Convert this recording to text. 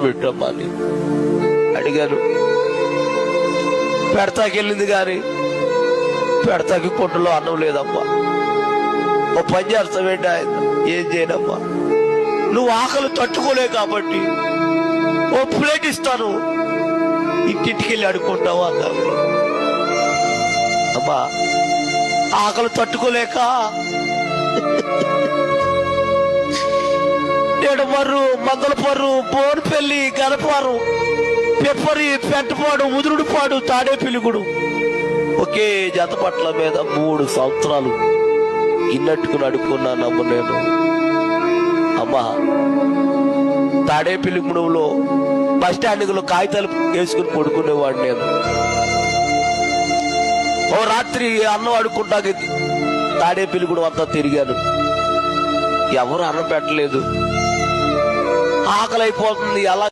పెట్టమ్మా అడిగారు. అడిగాను పెడతాకెళ్ళింది కానీ పెడతాకి పొట్టులో అన్నం లేదమ్మా. ఓ పని చేస్తావేంటి ఆయన? ఏం చేయనమ్మా? నువ్వు ఆకలి తట్టుకోలే కాబట్టి ఓ ప్లేట్ ఇస్తాను. ఇంటింటికి వెళ్ళి అడుక్కుంటావు అన్నావు అమ్మా ఆకలి తట్టుకోలేక నేడమర్రు మందలపర్రు బోన్పల్లి గనపారు పెప్పరి పెంటపాడు ఉదురుడుపాడు తాడే పిలుగుడు ఒకే జత పట్ల మీద మూడు సంవత్సరాలు ఇన్నట్టుకుని అడుక్కున్నానమ్మ నేను. అమ్మా తాడే పిలుగుడులో బస్ స్టాండ్లో కాగితాలు వేసుకుని పడుకునేవాడు నేను. ఓ రాత్రి అన్నం అడుక్కుంటాకి తాడే పిలుగుడు అంతా తిరిగాను. ఎవరు అన్నం పెట్టలేదు. ఆకలి అయిపోతుంది ఎలా